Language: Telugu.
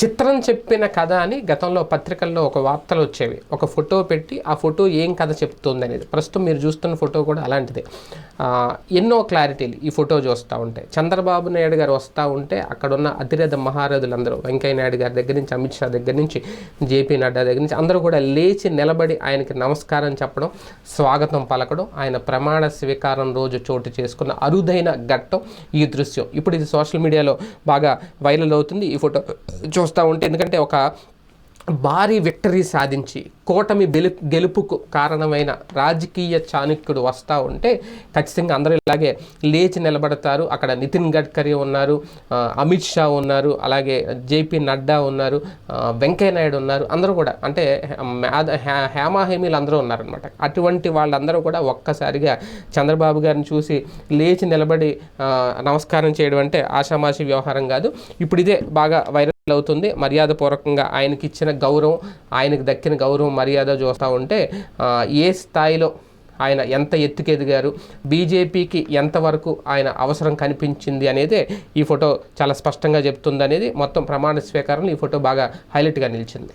చిత్రం చెప్పిన కథ అని గతంలో పత్రికల్లో ఒక వార్తలు వచ్చేవి. ఒక ఫోటో పెట్టి ఆ ఫోటో ఏం కథ చెప్తుంది అనేది. ప్రస్తుతం మీరు చూస్తున్న ఫోటో కూడా అలాంటిదే. ఎన్నో క్లారిటీలు ఈ ఫోటో చూస్తూ ఉంటే. చంద్రబాబు నాయుడు గారు వస్తూ ఉంటే అక్కడున్న అతిరేధ అతిరథ మహారథులందరూ వెంకయ్య నాయుడు గారి దగ్గర నుంచి అమిత్ షా దగ్గర నుంచి జేపీ నడ్డా దగ్గర నుంచి అందరూ కూడా లేచి నిలబడి ఆయనకి నమస్కారం చెప్పడం స్వాగతం పలకడం ఆయన ప్రమాణ స్వీకారం రోజు చోటు చేసుకున్న అరుదైన ఘట్టం ఈ దృశ్యం. ఇప్పుడు ఇది సోషల్ మీడియాలో బాగా వైరల్ అవుతుంది. ఈ ఫోటో చూస్తూ ఉంటే ఎందుకంటే ఒక భారీ విక్టరీ సాధించి కూటమి గెలు గెలుపుకు కారణమైన రాజకీయ చాణక్యుడు వస్తూ ఉంటే ఖచ్చితంగా అందరూ ఇలాగే లేచి నిలబడతారు. అక్కడ నితిన్ గడ్కరీ ఉన్నారు అమిత్ షా ఉన్నారు అలాగే జేపీ నడ్డా ఉన్నారు వెంకయ్య నాయుడు ఉన్నారు. అందరూ కూడా అంటే హేమాహేమీలు అందరూ ఉన్నారనమాట అటువంటి వాళ్ళందరూ కూడా ఒక్కసారిగా చంద్రబాబు గారిని చూసి లేచి నిలబడి నమస్కారం చేయడం అంటే ఆషామాషి వ్యవహారం కాదు. ఇప్పుడు ఇదే బాగా వైరల్ అవుతుంది మర్యాదపూర్వకంగా ఆయనకి ఇచ్చిన గౌరవం ఆయనకు దక్కిన గౌరవం మర్యాద చూస్తూ ఉంటే ఏ స్థాయిలో ఆయన ఎంత ఎత్తుకు ఎదిగారు బీజేపీకి ఎంతవరకు ఆయన అవసరం కనిపించింది అనేది ఈ ఫోటో చాలా స్పష్టంగా చెప్తుంది అనేది మొత్తం ప్రమాణ స్వీకారంలో ఈ ఫోటో బాగా హైలైట్గా నిలిచింది.